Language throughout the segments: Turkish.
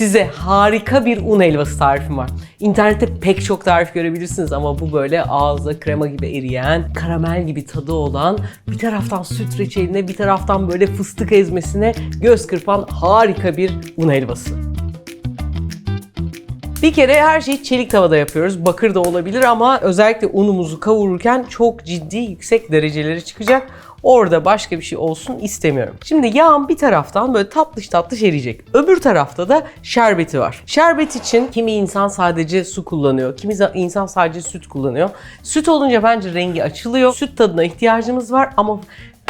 size harika bir un helvası tarifim var. İnternette pek çok tarif görebilirsiniz ama bu böyle ağızda krema gibi eriyen, karamel gibi tadı olan, bir taraftan süt reçeline, bir taraftan böyle fıstık ezmesine göz kırpan harika bir un helvası. Bir kere her şeyi çelik tavada yapıyoruz. Bakır da olabilir ama özellikle unumuzu kavururken çok ciddi yüksek dereceleri çıkacak. Orada başka bir şey olsun istemiyorum. Şimdi yağım bir taraftan böyle tatlış tatlış eriyecek. Öbür tarafta da şerbeti var. Şerbet için kimi insan sadece su kullanıyor, kimi insan sadece süt kullanıyor. Süt olunca bence rengi açılıyor. Süt tadına ihtiyacımız var ama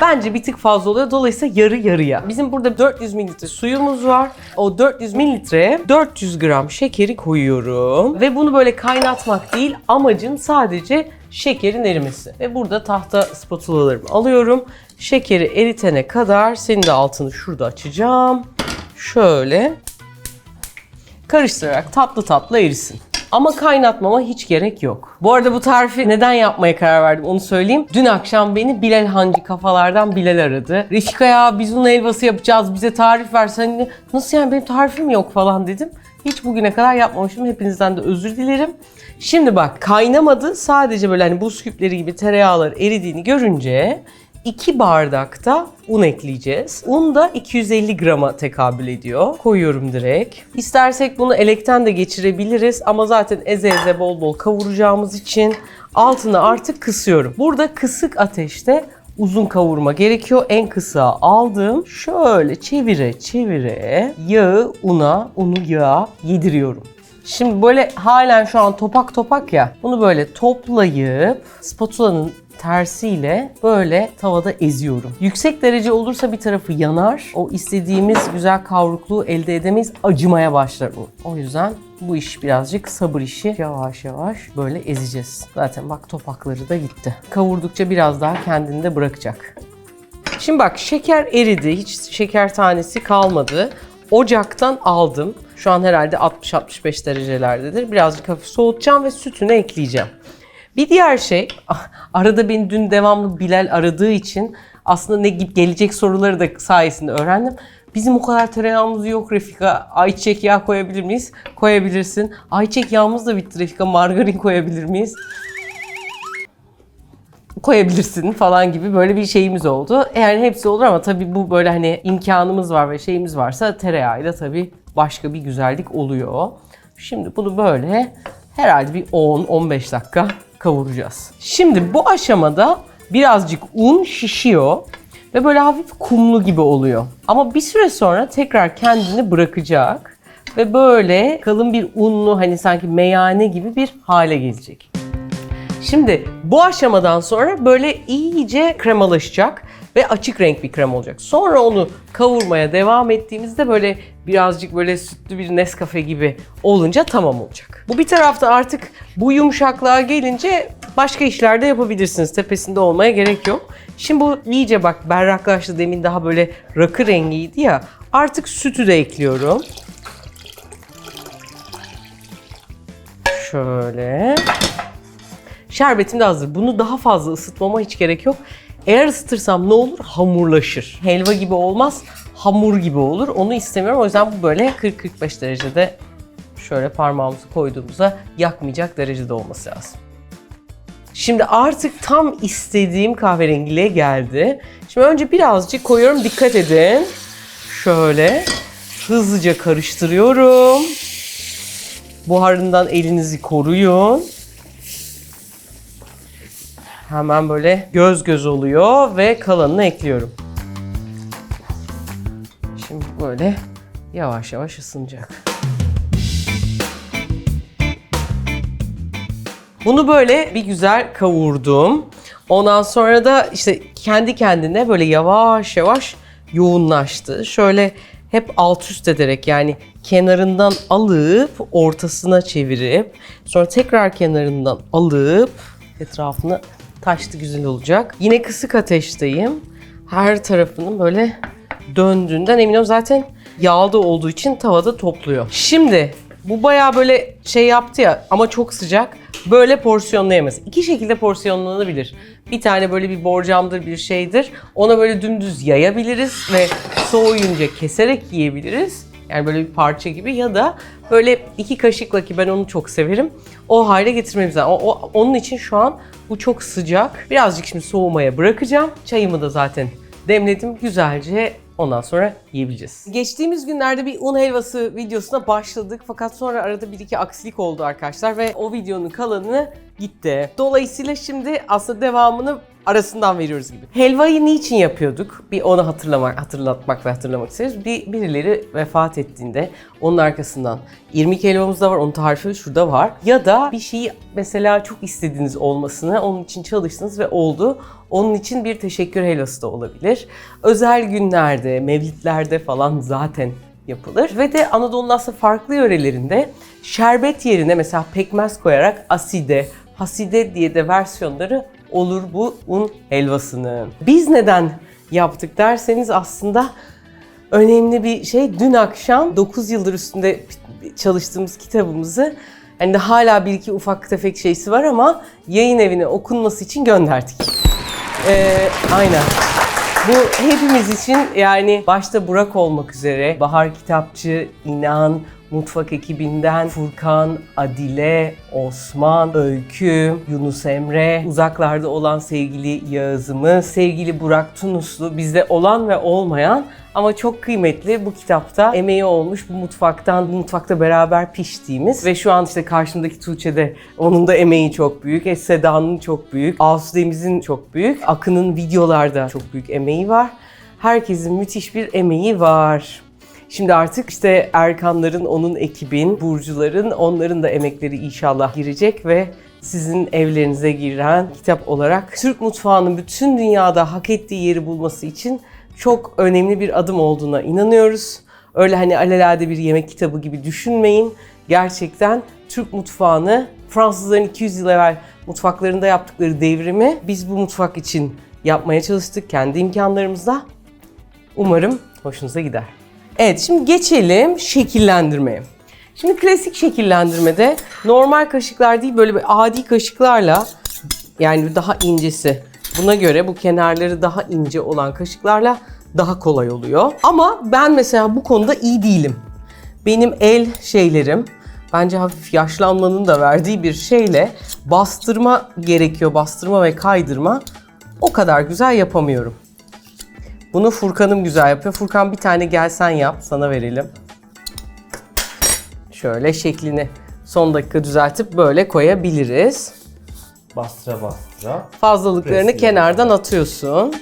Bence bir tık fazla oluyor. Dolayısıyla yarı yarıya. Bizim burada 400 mililitre suyumuz var. O 400 mililitreye 400 gram şekeri koyuyorum. Ve bunu böyle kaynatmak değil, amacın sadece şekerin erimesi. Ve burada tahta spatulalarımı alıyorum. Şekeri eritene kadar senin de altını şurada açacağım. Şöyle karıştırarak tatlı tatlı erisin. Ama kaynatmama hiç gerek yok. Bu arada bu tarifi neden yapmaya karar verdim onu söyleyeyim. Dün akşam beni Bilal Hancı kafalardan Bilal aradı. Refika ya biz bunun helvası yapacağız bize tarif versen. Nasıl yani benim tarifim yok falan dedim. Hiç bugüne kadar yapmamışım. Hepinizden de özür dilerim. Şimdi bak kaynamadı. Sadece böyle hani buz küpleri gibi tereyağlar eridiğini görünce 2 bardakta un ekleyeceğiz. Un da 250 grama tekabül ediyor. Koyuyorum direkt. İstersek bunu elekten de geçirebiliriz ama zaten eze eze bol bol kavuracağımız için altını artık kısıyorum. Burada kısık ateşte uzun kavurma gerekiyor. En kısa aldım. Şöyle çevire çevire yağı una, unu yağa yediriyorum. Şimdi böyle halen şu an topak topak ya. Bunu böyle toplayıp spatulanın tersiyle böyle tavada eziyorum. Yüksek derece olursa bir tarafı yanar. O istediğimiz güzel kavrukluğu elde edemeyiz. Acımaya başlar bu. O yüzden bu iş birazcık sabır işi. Yavaş yavaş böyle ezeceğiz. Zaten bak topakları da gitti. Kavurdukça biraz daha kendini de bırakacak. Şimdi bak şeker eridi. Hiç şeker tanesi kalmadı. Ocaktan aldım. Şu an herhalde 60-65 derecelerdedir. Birazcık hafif soğutacağım ve sütünü ekleyeceğim. Bir diğer şey, arada beni dün devamlı Bilal aradığı için aslında ne gibi gelecek soruları da sayesinde öğrendim. Bizim o kadar tereyağımız yok Refika. Ayçiçek yağı koyabilir miyiz? Koyabilirsin. Ayçiçek yağımız da bitti Refika. Margarin koyabilir miyiz? koyabilirsin falan gibi böyle bir şeyimiz oldu. Yani hepsi olur ama tabii bu böyle hani imkanımız var ve şeyimiz varsa tereyağıyla tabii başka bir güzellik oluyor. Şimdi bunu böyle herhalde bir 10-15 dakika kavuracağız. Şimdi bu aşamada birazcık un şişiyor ve böyle hafif kumlu gibi oluyor. Ama bir süre sonra tekrar kendini bırakacak ve böyle kalın bir unlu hani sanki meyane gibi bir hale gelecek. Şimdi bu aşamadan sonra böyle iyice kremalaşacak ve açık renk bir krem olacak. Sonra onu kavurmaya devam ettiğimizde böyle birazcık böyle sütlü bir Nescafe gibi olunca tamam olacak. Bu bir tarafta artık bu yumuşaklığa gelince başka işlerde yapabilirsiniz. Tepesinde olmaya gerek yok. Şimdi bu iyice bak berraklaştı. Demin daha böyle rakı rengiydi ya. Artık sütü de ekliyorum. Şöyle. Şerbetim de hazır. Bunu daha fazla ısıtmama hiç gerek yok. Eğer ısıtırsam ne olur? Hamurlaşır. Helva gibi olmaz, hamur gibi olur. Onu istemiyorum. O yüzden bu böyle 40-45 derecede şöyle parmağımızı koyduğumuzda yakmayacak derecede olması lazım. Şimdi artık tam istediğim kahverengiliğe geldi. Şimdi önce birazcık koyuyorum. Dikkat edin. Şöyle hızlıca karıştırıyorum. Buharından elinizi koruyun. Hemen böyle göz göz oluyor ve kalanını ekliyorum. Şimdi böyle yavaş yavaş ısınacak. Bunu böyle bir güzel kavurdum. Ondan sonra da işte kendi kendine böyle yavaş yavaş yoğunlaştı. Şöyle hep alt üst ederek yani kenarından alıp ortasına çevirip sonra tekrar kenarından alıp etrafını taştı güzel olacak. Yine kısık ateşteyim. Her tarafının böyle döndüğünden eminim zaten yağda olduğu için tavada topluyor. Şimdi bu bayağı böyle şey yaptı ya ama çok sıcak. Böyle porsiyonlayamaz. İki şekilde porsiyonlanabilir. Bir tane böyle bir borcamdır bir şeydir. Ona böyle dümdüz yayabiliriz ve soğuyunca keserek yiyebiliriz. Yani böyle bir parça gibi ya da böyle iki kaşıkla ki ben onu çok severim. O hale getirmemiz lazım. O, o- onun için şu an bu çok sıcak. Birazcık şimdi soğumaya bırakacağım. Çayımı da zaten demledim. Güzelce ondan sonra yiyebileceğiz. Geçtiğimiz günlerde bir un helvası videosuna başladık. Fakat sonra arada bir iki aksilik oldu arkadaşlar ve o videonun kalanı gitti. Dolayısıyla şimdi aslında devamını arasından veriyoruz gibi. Helvayı niçin yapıyorduk? Bir onu hatırlamak, hatırlatmak ve hatırlamak isteriz. Bir, birileri vefat ettiğinde onun arkasından irmik helvamız da var, onun tarifi şurada var. Ya da bir şeyi mesela çok istediğiniz olmasını, onun için çalıştınız ve oldu. Onun için bir teşekkür helvası da olabilir. Özel günlerde, mevlitlerde falan zaten yapılır. Ve de Anadolu'nun aslında farklı yörelerinde şerbet yerine mesela pekmez koyarak aside, haside diye de versiyonları olur bu un helvasının. Biz neden yaptık derseniz aslında önemli bir şey. Dün akşam 9 yıldır üstünde çalıştığımız kitabımızı hani hala bir iki ufak tefek şeysi var ama yayın evine okunması için gönderdik. Ee, aynen. Bu hepimiz için yani başta Burak olmak üzere Bahar Kitapçı, İnan, Mutfak ekibinden Furkan, Adile, Osman, Öykü, Yunus Emre, uzaklarda olan sevgili Yağız'ımız, sevgili Burak Tunuslu, bizde olan ve olmayan ama çok kıymetli bu kitapta emeği olmuş bu mutfaktan, bu mutfakta beraber piştiğimiz ve şu an işte karşımdaki Tuğçe'de onun da emeği çok büyük. Es Seda'nın çok büyük. Asu Demiz'in çok büyük. Akın'ın videolarda çok büyük emeği var. Herkesin müthiş bir emeği var. Şimdi artık işte Erkanların, onun ekibin, Burcuların, onların da emekleri inşallah girecek ve sizin evlerinize giren kitap olarak Türk mutfağının bütün dünyada hak ettiği yeri bulması için çok önemli bir adım olduğuna inanıyoruz. Öyle hani alelade bir yemek kitabı gibi düşünmeyin. Gerçekten Türk mutfağını Fransızların 200 yıl evvel mutfaklarında yaptıkları devrimi biz bu mutfak için yapmaya çalıştık kendi imkanlarımızla. Umarım hoşunuza gider. Evet şimdi geçelim şekillendirmeye. Şimdi klasik şekillendirmede normal kaşıklar değil böyle bir adi kaşıklarla yani daha incesi. Buna göre bu kenarları daha ince olan kaşıklarla daha kolay oluyor. Ama ben mesela bu konuda iyi değilim. Benim el şeylerim bence hafif yaşlanmanın da verdiği bir şeyle bastırma gerekiyor. Bastırma ve kaydırma o kadar güzel yapamıyorum. Bunu Furkan'ım güzel yapıyor. Furkan bir tane gelsen yap sana verelim. Şöyle şeklini son dakika düzeltip böyle koyabiliriz. Bastıra bastıra. Fazlalıklarını Presliyor. kenardan atıyorsun.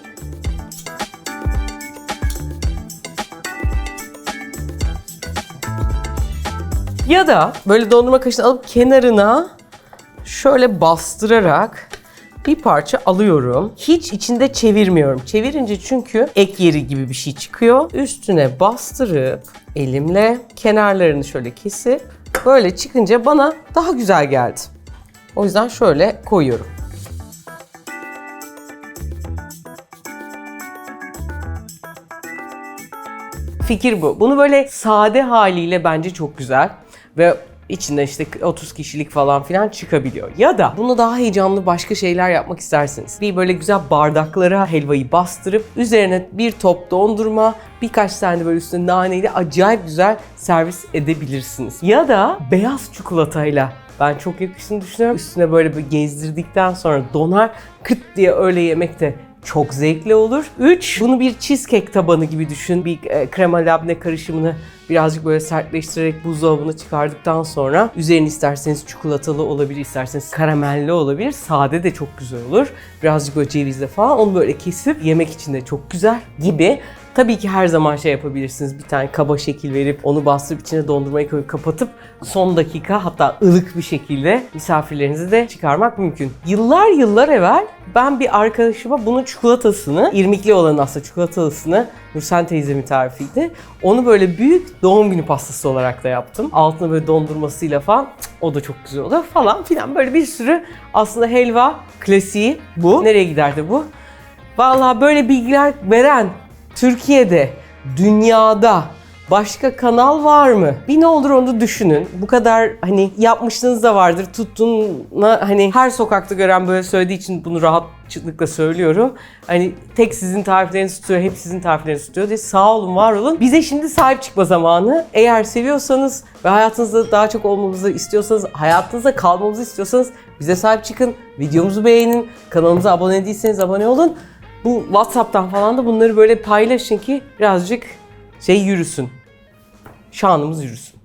Ya da böyle dondurma kaşığını alıp kenarına şöyle bastırarak bir parça alıyorum. Hiç içinde çevirmiyorum. Çevirince çünkü ek yeri gibi bir şey çıkıyor. Üstüne bastırıp elimle kenarlarını şöyle kesip böyle çıkınca bana daha güzel geldi. O yüzden şöyle koyuyorum. Fikir bu. Bunu böyle sade haliyle bence çok güzel ve içinde işte 30 kişilik falan filan çıkabiliyor. Ya da bunu daha heyecanlı başka şeyler yapmak isterseniz bir böyle güzel bardaklara helvayı bastırıp üzerine bir top dondurma, birkaç tane böyle üstüne naneyle acayip güzel servis edebilirsiniz. Ya da beyaz çikolatayla ben çok yakışını düşünüyorum. Üstüne böyle bir gezdirdikten sonra donar kıt diye öyle yemek de çok zevkli olur. 3. Bunu bir cheesecake tabanı gibi düşün. Bir e, krema labne karışımını birazcık böyle sertleştirerek buzdolabına çıkardıktan sonra üzerini isterseniz çikolatalı olabilir, isterseniz karamelli olabilir. Sade de çok güzel olur. Birazcık böyle cevizle falan onu böyle kesip yemek için de çok güzel gibi. Tabii ki her zaman şey yapabilirsiniz. Bir tane kaba şekil verip onu bastırıp içine dondurmayı koyup kapatıp son dakika hatta ılık bir şekilde misafirlerinizi de çıkarmak mümkün. Yıllar yıllar evvel ben bir arkadaşıma bunun çikolatasını, irmikli olanın aslında çikolatalısını Nursen teyzemin tarifiydi. Onu böyle büyük doğum günü pastası olarak da yaptım. Altına böyle dondurmasıyla falan o da çok güzel oluyor falan filan böyle bir sürü aslında helva klasiği bu. Nereye giderdi bu? Vallahi böyle bilgiler veren Türkiye'de, dünyada Başka kanal var mı? Bir ne olur onu düşünün. Bu kadar hani yapmışlığınız da vardır. Tuttuğuna hani her sokakta gören böyle söylediği için bunu rahatlıkla söylüyorum. Hani tek sizin tariflerinizi tutuyor, hep sizin tariflerinizi tutuyor diye sağ olun, var olun. Bize şimdi sahip çıkma zamanı. Eğer seviyorsanız ve hayatınızda daha çok olmamızı istiyorsanız, hayatınızda kalmamızı istiyorsanız bize sahip çıkın. Videomuzu beğenin. Kanalımıza abone değilseniz abone olun. Bu WhatsApp'tan falan da bunları böyle paylaşın ki birazcık şey yürüsün. Şanımız yürüsün.